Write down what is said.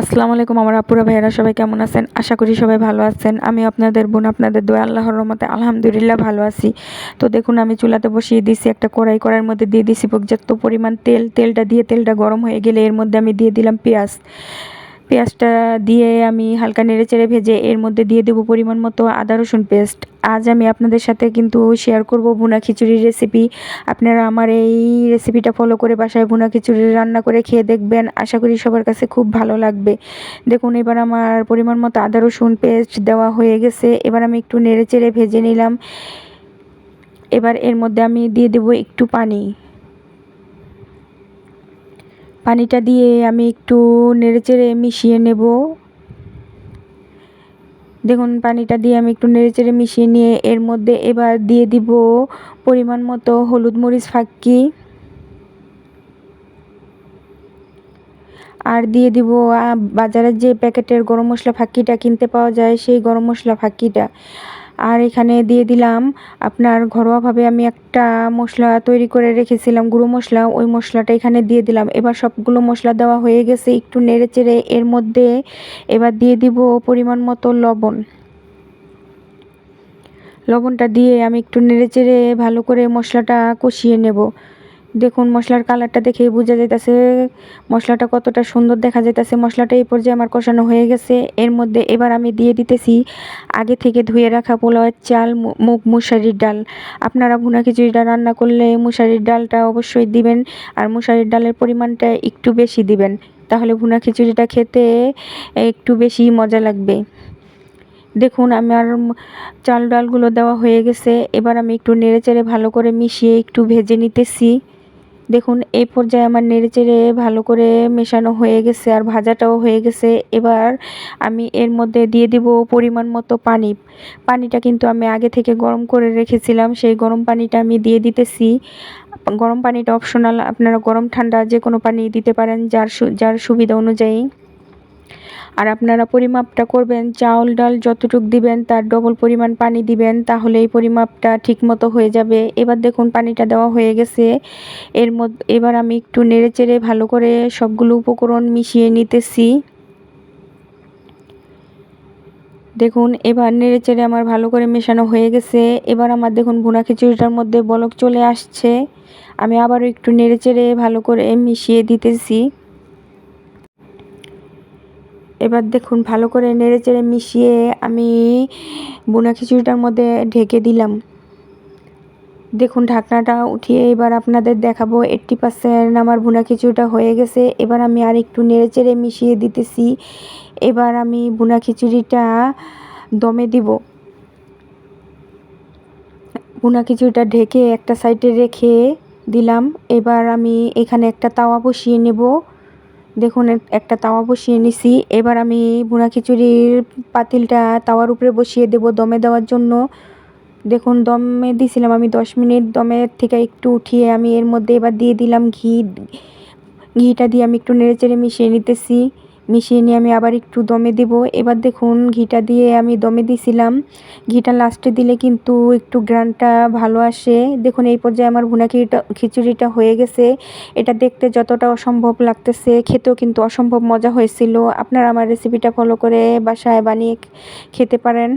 আসসালামু আলাইকুম আমার আপুরা ভাইয়েরা, সবাই কেমন আছেন? আশা করি সবাই ভালো আছেন। আমি আপনাদের বোন, আপনাদের দোয়া, আল্লাহর রহমতে আলহামদুলিল্লাহ ভালো আছি। তো দেখুন, আমি চুলাতে বসিয়ে দিয়েছি একটা কড়াই। করার মধ্যে দিয়ে দিয়েছি পর্যাপ্ত পরিমাণ তেল। তেলটা দিয়ে তেলটা গরম হয়ে গেলে এর মধ্যে আমি দিয়ে দিলাম পেঁয়াজ। পেঁয়াজটা দিয়ে আমি হালকা নেড়ে চেড়ে ভেজে এর মধ্যে দিয়ে দেবো পরিমাণ মতো আদা রসুন পেস্ট। আজ আমি আপনাদের সাথে কিন্তু শেয়ার করব ভুনা খিচুড়ির রেসিপি আপনারা আমার এই রেসিপিটা ফলো করে বাসায় ভুনা খিচুড়ি রান্না করে খেয়ে দেখবেন। আশা করি সবার কাছে খুব ভালো লাগবে। দেখুন, এবার আমার পরিমাণ মতো আদা রসুন পেস্ট দেওয়া হয়ে গেছে। এবার আমি একটু নেড়ে চেড়ে ভেজে নিলাম। এবার এর মধ্যে আমি দিয়ে দেবো একটু পানি। পানিটা দিয়ে আমি একটু নেড়েচেড়ে মিশিয়ে নেব। দেখুন, পানিটা দিয়ে আমি একটু নেড়েচেড়ে মিশিয়ে নিয়ে এর মধ্যে এবার দিয়ে দিব পরিমাণ মতো হলুদ মরিচ ফাঁকি। আর দিয়ে দিব বাজারের যে প্যাকেটের গরম মশলা ফাঁকিটা কিনতে পাওয়া যায়, সেই গরম মশলা ফাঁকিটা। আর এখানে দিয়ে দিলাম আপনার ঘরোয়াভাবে আমি একটা মশলা তৈরি করে রেখেছিলাম, গুঁড়ো মশলা। ওই মশলাটা এখানে দিয়ে দিলাম। এবার সবগুলো মশলা দেওয়া হয়ে গেছে একটু নেড়ে চেড়ে এর মধ্যে এবার দিয়ে দিব পরিমাণ মতো লবণ। লবণটা দিয়ে আমি একটু নেড়ে চেড়ে ভালো করে মশলাটা কষিয়ে নেব। দেখুন মশলার কালারটা দেখেই বোঝা যাইতেছে, মশলাটা কতটা সুন্দর দেখা যাইতেছে। মশলাটা এই পর্যায়ে আমার কষানো হয়ে গেছে। এর মধ্যে এবার আমি দিয়ে দিতেছি আগে থেকে ধুয়ে রাখা পোলাওয়ের চাল মুগ মুসারির ডাল। আপনারা ভুনা খিচুড়িটা রান্না করলে মুসারির ডালটা অবশ্যই দিবেন আর মুসারির ডালের পরিমাণটা একটু বেশি দিবেন। তাহলে ভুনা খিচুড়িটা খেতে একটু বেশি মজা লাগবে। দেখুন আমার চাল ডালগুলো দেওয়া হয়ে গেছে। এবার আমি একটু নেড়ে চেড়ে ভালো করে মিশিয়ে একটু ভেজে নিতেছি। দেখুন, এই পর্যায়ে আমার নেড়ে চেড়ে ভালো করে মেশানো হয়ে গেছে আর ভাজাটাও হয়ে গেছে। এবার আমি এর মধ্যে দিয়ে দিব পরিমাণ মতো পানি। পানিটা কিন্তু আমি আগে থেকে গরম করে রেখেছিলাম। সেই গরম পানিটা আমি দিয়ে দিতেছি। গরম পানিটা অপশনাল আপনারা গরম ঠান্ডা যে কোনো পানি দিতে পারেন যার যার সুবিধা অনুযায়ী। আর আপনারা পরিমাপটা করবেন, চাউল, ডাল যতটুক দিবেন, তার ডবল পরিমাণ পানি দিবেন তাহলে এই পরিমাপটা ঠিক মতো হয়ে যাবে। এবার দেখুন পানিটা দেওয়া হয়ে গেছে। এর মধ্যে, এবার আমি একটু নেড়ে চেড়ে ভালো করে সবগুলো উপকরণ মিশিয়ে নিতেছি। দেখুন, এবার নেড়ে চেড়ে আমার ভালো করে মেশানো হয়ে গেছে। এবার আমার দেখুন ভুনা খিচুড়িটার মধ্যে বলক চলে আসছে। আমি আবারও একটু নেড়ে চেড়ে ভালো করে মিশিয়ে দিতেছি। এবার দেখুন, ভালো করে নেড়ে চেড়ে মিশিয়ে আমি বোনা খিচুড়িটার মধ্যে ঢেকে দিলাম। দেখুন, ঢাকনাটা উঠিয়ে এবার আপনাদের দেখাবো, এইট্টি পার্সেন্ট আমার ভুনা খিচুড়িটা হয়ে গেছে। এবার আমি আর একটু নেড়ে চেড়ে মিশিয়ে দিতেছি। এবার আমি ভুনা খিচুড়িটা দমে দিব। ভুনা খিচুড়িটা ঢেকে একটা সাইডে রেখে দিলাম। এবার আমি এখানে একটা তাওয়া বসিয়ে নেব। দেখুন একটা তাওয়া বসিয়ে নিছি। এবার আমি ভুনা খিচুড়ির পাতিলটা তাওয়ার উপরে বসিয়ে দেব দমে দেওয়ার জন্য। দেখুন, দমে দিছিলাম আমি দশ মিনিট। দমের থেকে একটু উঠিয়ে আমি এর মধ্যে এবার দিয়ে দিলাম ঘি। ঘিটা দিয়ে আমি একটু নেড়েচেড়ে মিশিয়ে নিতেছি। মিশিয়ে নিয়ে আমি আবার একটু দমে দেব। এবার দেখুন, ঘিটা দিয়ে আমি দমে দিছিলাম। ঘিটা লাস্টে দিলে কিন্তু একটু গ্রানটা ভালো আসে। দেখুন, এই পর্যায়ে আমার ভুনা খিচুড়িটা খিচুড়িটা হয়ে গেছে। এটা দেখতে যতটা অসম্ভব লাগতেছে, খেতেও কিন্তু অসম্ভব মজা হয়েছিল। আপনারা আমার রেসিপিটা ফলো করে বাসায় বানিয়ে খেতে পারেন।